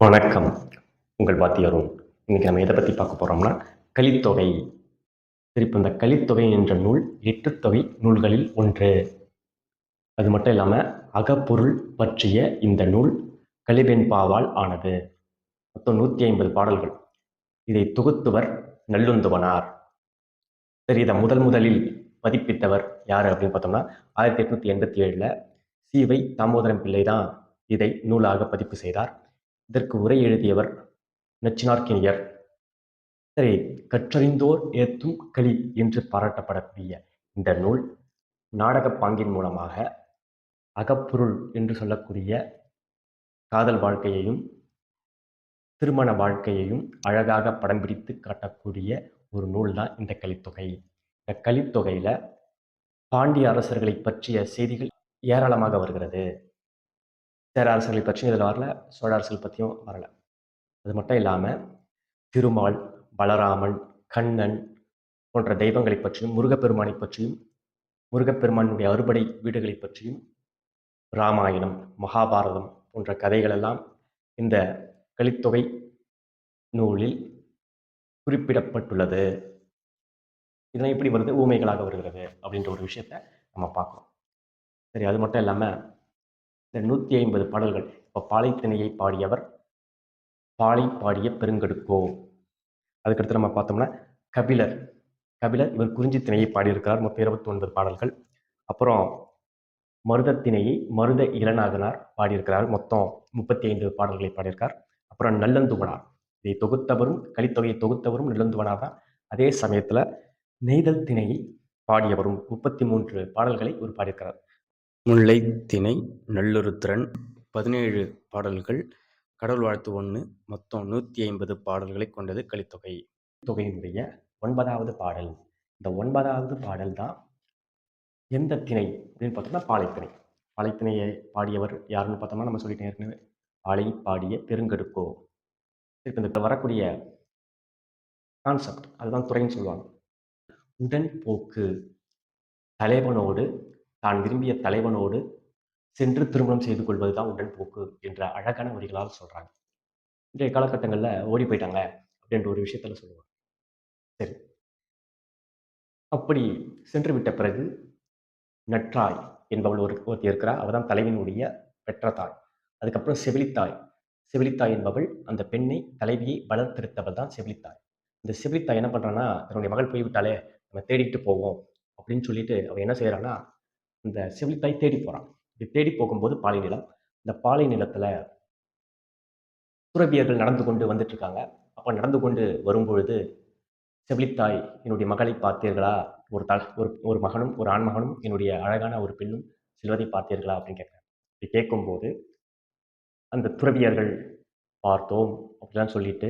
வணக்கம். உங்கள் வாத்தியரும் இன்னைக்கு நம்ம எதை பற்றி பார்க்க போகிறோம்னா கலித்தொகை. திருப்பி இந்த கலித்தொகை என்ற நூல் எட்டுத்தொகை நூல்களில் ஒன்று. அது மட்டும் இல்லாமல் அகப்பொருள் பற்றிய இந்த நூல் கலிவெண்பாவால் ஆனது. மொத்தம் நூற்றி ஐம்பது பாடல்கள். இதை தொகுத்தவர் நல்லுந்துவனார். சரி இதை முதல் முதலில் பதிப்பித்தவர் யார் அப்படின்னு பார்த்தோம்னா ஆயிரத்தி எட்நூற்றி எண்பத்தி ஏழில் சிவை தாமோதரம் பிள்ளை தான் இதை நூலாக பதிப்பு செய்தார். இதற்கு உரை எழுதியவர் நச்சினார்கினியர் சரி கற்றறிந்தோர் ஏத்தும் களி என்று பாராட்டப்படக்கூடிய இந்த நூல் நாடகப் பாங்கின் மூலமாக அகப்பொருள் என்று சொல்லக்கூடிய காதல் வாழ்க்கையையும் திருமண வாழ்க்கையையும் அழகாக படம் பிடித்து காட்டக்கூடிய ஒரு நூல் தான் இந்த கலித்தொகை. இந்த கலித்தொகையில் பாண்டிய அரசர்களை பற்றிய செய்திகள் ஏராளமாக வருகிறது. சேர அரசர்களை பற்றியும் இதில் வரல சோழ அரசர்கள் பற்றியும் வரல. அது மட்டும் இல்லாமல் திருமால் பலராமன் கண்ணன் போன்ற தெய்வங்களை பற்றியும் முருகப்பெருமானை பற்றியும் முருகப்பெருமானுடைய அறுபடை வீடுகளை பற்றியும் ராமாயணம் மகாபாரதம் போன்ற கதைகளெல்லாம் இந்த கலித்தொகை நூலில் குறிப்பிடப்பட்டுள்ளது. இதெல்லாம் எப்படி வருது? ஊமைகளாக வருகிறது அப்படின்ற ஒரு விஷயத்த நம்ம பார்க்குறோம் சரி அது மட்டும் இல்லாமல் இந்த நூற்றி ஐம்பது பாடல்கள். இப்போ பாலைத்திணையை பாடியவர் பாலை பாடிய பெருங்கடுக்கோ. அதுக்கடுத்து நம்ம பார்த்தோம்னா கபிலர். கபிலர் இவர் குறிஞ்சி திணையை பாடியிருக்கிறார். மொத்தம் இருபத்தி ஒன்பது பாடல்கள். அப்புறம் மருதத்திணையை மருத இளநாகனார் பாடியிருக்கிறார். மொத்தம் முப்பத்தி ஐந்து பாடல்களை பாடியிருக்கார். அப்புறம் நல்லந்துவனார். இதை தொகுத்தவரும் கலித்தொகையை தொகுத்தவரும் நல்லந்துவனார் தான். அதே சமயத்தில் நெய்தல் திணையை பாடியவரும் முப்பத்தி மூன்று பாடல்களை இவர் பாடியிருக்கிறார். முல்லை திணை பதினேழு பாடல்கள் கடவுள் வாழ்த்து ஒன்று மொத்தம் நூற்றி ஐம்பது பாடல்களை கொண்டது கலித்தொகை. தொகையினுடைய ஒன்பதாவது பாடல். இந்த ஒன்பதாவது பாடல் தான் எந்த திணை அப்படின்னு பார்த்தோம்னா பாலைத்திணை. பாலைத்திணையை பாடியவர் யாருன்னு பார்த்தோம்னா நம்ம சொல்லிட்டே ஏற்கனவே பாலை பாடிய பெருங்கடுக்கோ. இப்போ இந்த வரக்கூடிய கான்செப்ட் அதுதான் துறைன்னு சொல்லுவாங்க. உடன்போக்கு. தலைவனோடு தான் விரும்பிய தலைவனோடு சென்று திருமணம் செய்து கொள்வது தான் உடன்போக்கு என்ற அழகான வரிகளால் சொல்கிறாங்க இன்றைய காலகட்டங்களில் ஓடி போயிட்டாங்க அப்படின்ற ஒரு விஷயத்தில் சொல்லுவாங்க. சரி. அப்படி சென்று விட்ட பிறகு நற்றாய் என்பவள் ஒரு ஒருத்தி இருக்கிறார் அவர் தான் தலைவனுடைய பெற்ற தாய் அதுக்கப்புறம் செவிலித்தாய். செவிலித்தாய் என்பவள் அந்த பெண்ணை தலைவியை வளர்த்தெடுத்தவள் தான் செவிலித்தாய். இந்த செவிலித்தாய் என்ன பண்ணுறான்னா தன்னுடைய மகள் போய்விட்டாலே நம்ம தேடிட்டு போவோம் அப்படின்னு சொல்லிட்டு அவன் என்ன செய்கிறான்னா இந்த செவிலித்தாய் தேடி போகிறான் இப்படி தேடி போகும்போது பாலை நிலம் இந்த பாலை நிலத்தில் துறவியர்கள் நடந்து கொண்டு வந்துட்டுருக்காங்க. அப்போ நடந்து கொண்டு வரும்பொழுது செவிலித்தாய் என்னுடைய மகளை பார்த்தீர்களா? ஒரு த ஒரு ஒரு மகனும் ஒரு ஆண்மகனும் என்னுடைய அழகான ஒரு பெண்ணும் செல்வதை பார்த்தீர்களா? அப்படின்னு கேட்குறாங்க. இப்படி கேட்கும்போது அந்த துறவியர்கள் பார்த்தோம் அப்படிலாம் சொல்லிட்டு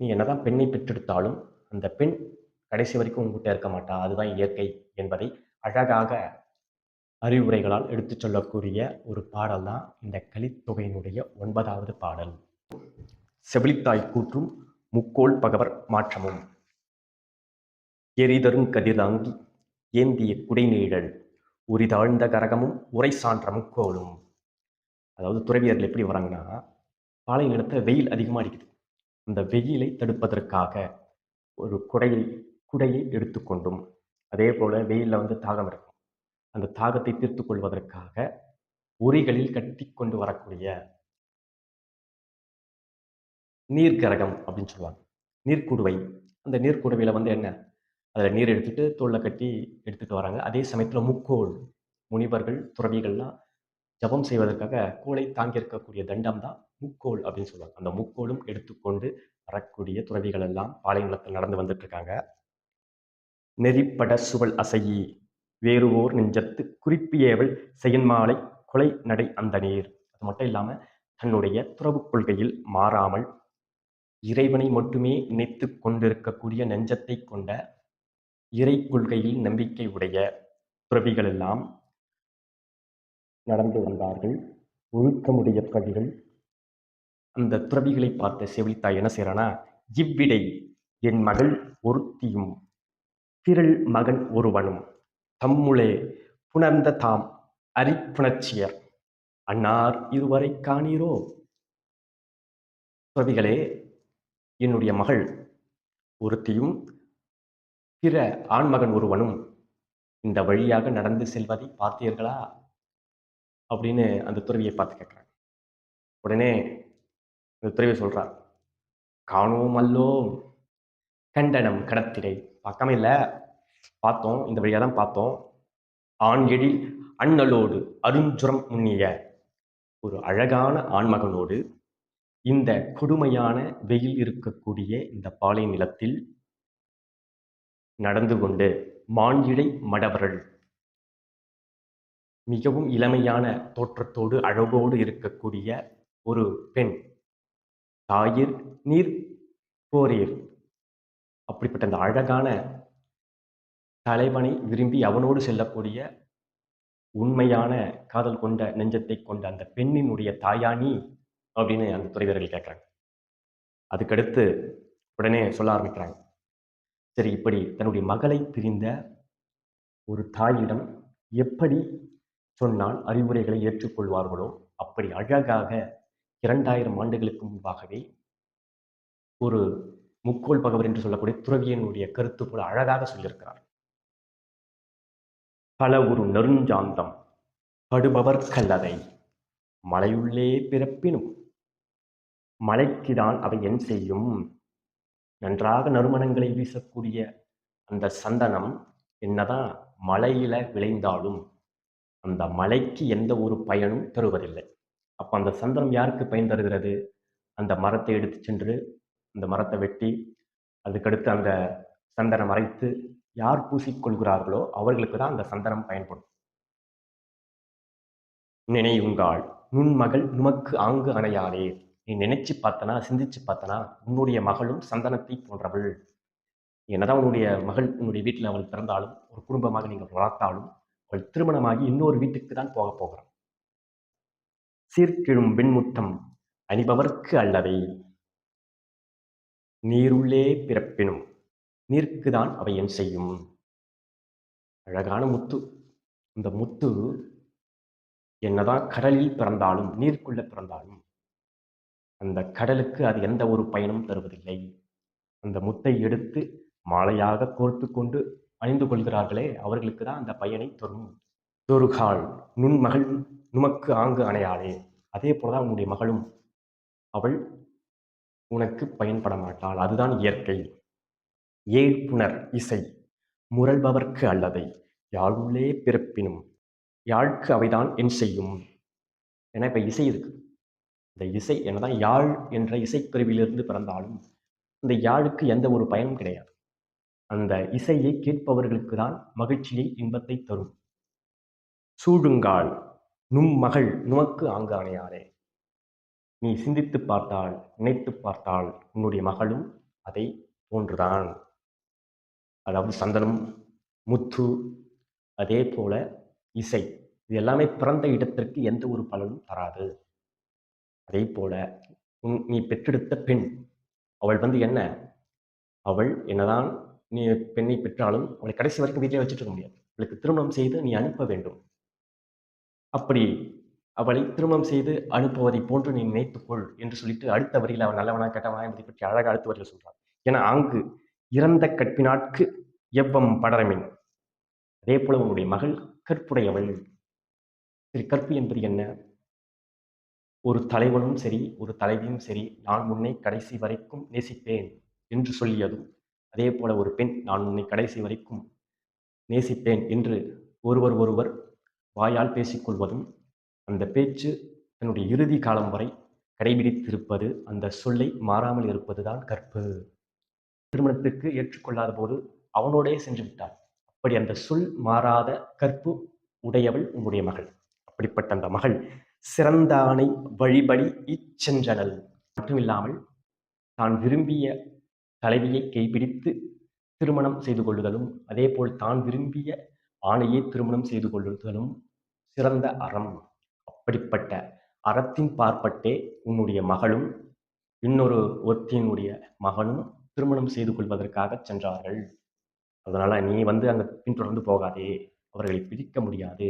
நீ என்னதான் பெண்ணை பெற்றெடுத்தாலும் அந்த பெண் கடைசி வரைக்கும் உங்ககிட்ட இருக்க மாட்டா. அதுதான் இயற்கை என்பதை அழகாக அறிவுரைகளால் எடுத்துச் சொல்லக்கூடிய ஒரு பாடல் தான் இந்த கலித்தொகையினுடைய ஒன்பதாவது பாடல். செவிலித்தாய் கூற்றும் முக்கோள் பகவர் மாற்றமும். எரிதரும் கதிராங்கி ஏந்திய குடைநீழல் உரிதாழ்ந்த கரகமும் உரை சான்ற முக்கோளும் அதாவது துறவியர்கள் எப்படி வராங்கன்னா பாலை நிலத்தில் வெயில் அதிகமாக அடிக்குது அந்த வெயிலை தடுப்பதற்காக ஒரு குடையை குடையை எடுத்துக்கொண்டும் அதே போல் வெயிலில் வந்து தாகம் இருக்கும். அந்த தாகத்தை தீர்த்து கொள்வதற்காக உரிகளில் கட்டி கொண்டு வரக்கூடிய நீர்கரகம் அப்படின்னு சொல்லுவாங்க. நீர்க்குடுவை. அந்த நீர்க்குடுவையில் வந்து என்ன? அதில் நீர் எடுத்துகிட்டு தோளில் கட்டி எடுத்துகிட்டு வராங்க. அதே சமயத்தில் முக்கோள் முனிவர்கள் துறவிகள்லாம் ஜபம் செய்வதற்காக கோளை தாங்கியிருக்கக்கூடிய தண்டம் தான் முக்கோள் அப்படின்னு சொல்லுவாங்க. அந்த முக்கோளும் எடுத்துக்கொண்டு வரக்கூடிய துறவிகள் எல்லாம் பாலை நடந்து வந்துட்டு இருக்காங்க. நெறிப்பட சுவல் அசையி. வேறுவோர் நெஞ்சத்து குறிப்பியவள் செயன்மாலை கொலை நடை அந்த நீர் அது மட்டும் இல்லாமல் தன்னுடைய துறவு கொள்கையில் மாறாமல் இறைவனை மட்டுமே நினைத்து கொண்டிருக்கக்கூடிய நெஞ்சத்தை கொண்ட இறை கொள்கையில் நம்பிக்கை உடைய துறவிகள் எல்லாம் நடந்து வந்தார்கள். ஒழுக்கமுடைய துறவிகள். அந்த துறவிகளை பார்த்த செவிலித்தாய் என்ன செய்யறானா இவ்விடை என் மகள் ஒருத்தியும் திரள் மகன் ஒருவனும் தம்முளே புணர்ந்த தாம் அரிப்புணர்ச்சியர் அன்னார் இருவரை காணீரோ? துறவிகளே என்னுடைய மகள் ஒருத்தியும் பிற ஆண்மகன் ஒருவனும் இந்த வழியாக நடந்து செல்வதை பார்த்தீர்களா? அப்படின்னு அந்த துறவியை பார்த்து கேட்குறாங்க. உடனே அந்த துறவி சொல்கிறார் காணோம் அல்லோம் கண்டனம் கடத்திரை பார்க்காம இல்லை. பார்த்தோம் இந்த வழியாக தான் பார்த்தோம். ஆண் எழில் அண்ணலோடு அருஞ்சுரம் முன்னிய ஒரு அழகான ஆண்மகனோடு இந்த கொடுமையான வெயில் இருக்கக்கூடிய இந்த பாலை நிலத்தில் நடந்து கொண்டு மான்இழை மடவரல் மிகவும் இளமையான தோற்றத்தோடு அழகோடு இருக்கக்கூடிய ஒரு பெண். தாயிர் நீர் போரீர். அப்படிப்பட்ட அந்த அழகான தலைவனை விரும்பி அவனோடு செல்லக்கூடிய உண்மையான காதல் கொண்ட நெஞ்சத்தை கொண்ட அந்த பெண்ணினுடைய தாயானி அப்படின்னு அந்த துறைவர்கள் கேட்குறாங்க. அதுக்கடுத்து உடனே சொல்ல ஆரம்பிக்கிறாங்க. சரி இப்படி தன்னுடைய மகளை பிரிந்த ஒரு தாயிடம் எப்படி சொன்னால் அறிவுரைகளை ஏற்றுக்கொள்வார்களோ அப்படி அழகாக இரண்டாயிரம் ஆண்டுகளுக்கு முன்பாகவே ஒரு முக்கோள் பகவர் என்று சொல்லக்கூடிய துறவியனுடைய கருத்து போல அழகாக சொல்லியிருக்கிறார். பல ஒரு நெருஞ்சாந்தம் படுபவர் கல்லதை மலையுள்ளே பிறப்பினும் மலைக்குதான் அவை என் செய்யும் நன்றாக நறுமணங்களை வீசக்கூடிய அந்த சந்தனம் என்னதான் மலையில விளைந்தாலும் அந்த மலைக்கு எந்த ஒரு பயனும் தருவதில்லை. அப்போ அந்த சந்தனம் யாருக்கு பயன் தருகிறது? அந்த மரத்தை எடுத்து சென்று அந்த மரத்தை வெட்டி அதுக்கடுத்து அந்த சந்தனம் அரைத்து யார் பூசிக்கொள்கிறார்களோ அவர்களுக்கு தான் அந்த சந்தனம் பயன்படும். நினைவுங்கால் நுண்மகள் நுமக்கு ஆங்கு அணையாளே நீ நினைச்சு பார்த்தனா சிந்திச்சு பார்த்தனா உன்னுடைய மகளும் சந்தனத்தை போன்றவள். என்னதான் உன்னுடைய மகள் உன்னுடைய வீட்டில் அவள் பிறந்தாலும் ஒரு குடும்பமாக நீங்கள் வளர்த்தாலும் அவள் திருமணமாகி இன்னொரு வீட்டுக்கு தான் போக போகிறான் சீர்கிழும் வெண்முத்தம் அணிபவர்க்கு அல்லவை. நீருள்ளே பிறப்பினும் நீர்க்குதான் அவை என் செய்யும். அழகான முத்து. இந்த முத்து என்னதான் கடலில் பிறந்தாலும் நீருக்குள்ள பிறந்தாலும் அந்த கடலுக்கு அது எந்த ஒரு பயனும் தருவதில்லை. அந்த முத்தை எடுத்து மாலையாக கோர்த்து கொண்டு அணிந்து கொள்கிறார்களே அவர்களுக்கு தான் அந்த பயனை தரும். தொருகால் நுண்மகள் நுமக்கு ஆங்கு அணையாளே அதே போலதான் உன்னுடைய மகளும். அவள் உனக்கு பயன்பட மாட்டாள் அதுதான் இயற்கை. ஏழ்புணர் இசை முரள்பவர்க்கு அல்லதை யாழுள்ளே பிறப்பினும் யாழ்க்கு அவைதான் என் செய்யும். ஏன்னா இப்போ இசை இருக்கு இந்த இசை என்னதான் யாழ் என்ற இசைப்பிரிவிலிருந்து பிறந்தாலும் இந்த யாழுக்கு எந்த ஒரு பயனும் கிடையாது. அந்த இசையை கேட்பவர்களுக்கு தான் மகிழ்ச்சியை இன்பத்தை தரும். சூழுங்கால் நும் மகள் நுமக்கு ஆங்கானையாரே நீ சிந்தித்து பார்த்தால் நினைத்து பார்த்தால் உன்னுடைய மகளும் அதை போன்றுதான். அதாவது சந்தனம் முத்து அதே போல இசை இது எல்லாமே பிறந்த இடத்திற்கு எந்த ஒரு பலனும் தராது. அதே போல உன் நீ பெற்றெடுத்த பெண் அவள் வந்து என்ன? அவள் என்னதான் நீ பெண்ணை பெற்றாலும் அவளை கடைசி வரைக்கும் வீட்டிலே வச்சுட்டு இருக்க முடியாது. அவளுக்கு திருமணம் செய்து நீ அனுப்ப வேண்டும். அப்படி அவளை திருமணம் செய்து அனுப்புவதை போன்று நீ நினைத்துக்கொள் என்று சொல்லிட்டு அடுத்த வரியில் அவன் நல்லவனா கெட்டவனா என்பதை பற்றி அழகாக அடுத்த வரியில் சொல்றான். ஏன்னா ஆங்கு இறந்த கற்பினாட்கு எவ்வம் படரமின். அதே போல உன்னுடைய மகள் கற்புடையவள். சரி கற்பு என்பது என்ன? ஒரு தலைவனும் சரி ஒரு தலைவியும் சரி நான் உன்னை கடைசி வரைக்கும் நேசிப்பேன் என்று சொல்லியதும் அதே போல ஒரு பெண் நான் உன்னை கடைசி வரைக்கும் நேசிப்பேன் என்று ஒருவர் ஒருவர் வாயால் பேசிக்கொள்வதும் அந்த பேச்சு தன்னுடைய இறுதி காலம் வரை கடைபிடித்திருப்பது அந்த சொல்லை மாறாமல் இருப்பதுதான் கற்பு. திருமணத்துக்கு ஏற்றுக்கொள்ளாத போது அவனோடே சென்று விட்டாள் அப்படி அந்த சொல் மாறாத கற்பு உடையவள் உன்னுடைய மகள். அப்படிப்பட்ட அந்த மகள் சிறந்தானை வழிபடி இச்சென்றனல் மட்டுமில்லாமல் தான் விரும்பிய தலைவியை கைப்பிடித்து திருமணம் செய்து கொள்ளுதலும் அதேபோல் தான் விரும்பிய ஆணையை திருமணம் செய்து கொள்ளுதலும் சிறந்த அறம். அப்படிப்பட்ட அறத்தின் பார்ப்பட்டே உன்னுடைய மகளும் இன்னொரு ஒருத்தியினுடைய மகனும் திருமணம் செய்து கொள்வதற்காக சென்றார்கள். அதனால நீ வந்து அங்கே பின்தொடர்ந்து போகாதே. அவர்களை பிரிக்க முடியாது.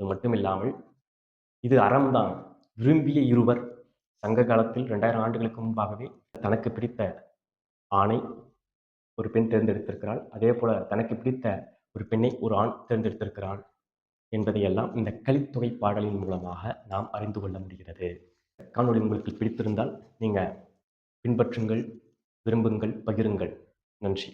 அது மட்டும் இல்லாமல் இது அறம்தான். விரும்பிய இருவர் சங்க காலத்தில் ரெண்டாயிரம் ஆண்டுகளுக்கு முன்பாகவே தனக்கு பிடித்த ஆணை ஒரு பெண் தேர்ந்தெடுத்திருக்கிறாள். அதே போல தனக்கு பிடித்த ஒரு பெண்ணை ஒரு ஆண் தேர்ந்தெடுத்திருக்கிறான் என்பதையெல்லாம் இந்த கலித்தொகை பாடலின் மூலமாக நாம் அறிந்து கொள்ள முடிகிறது. காணொலி உங்களுக்கு பிடித்திருந்தால் நீங்கள் பின்பற்றுங்கள் விரும்புங்கள் பகிருங்கள். நன்றி.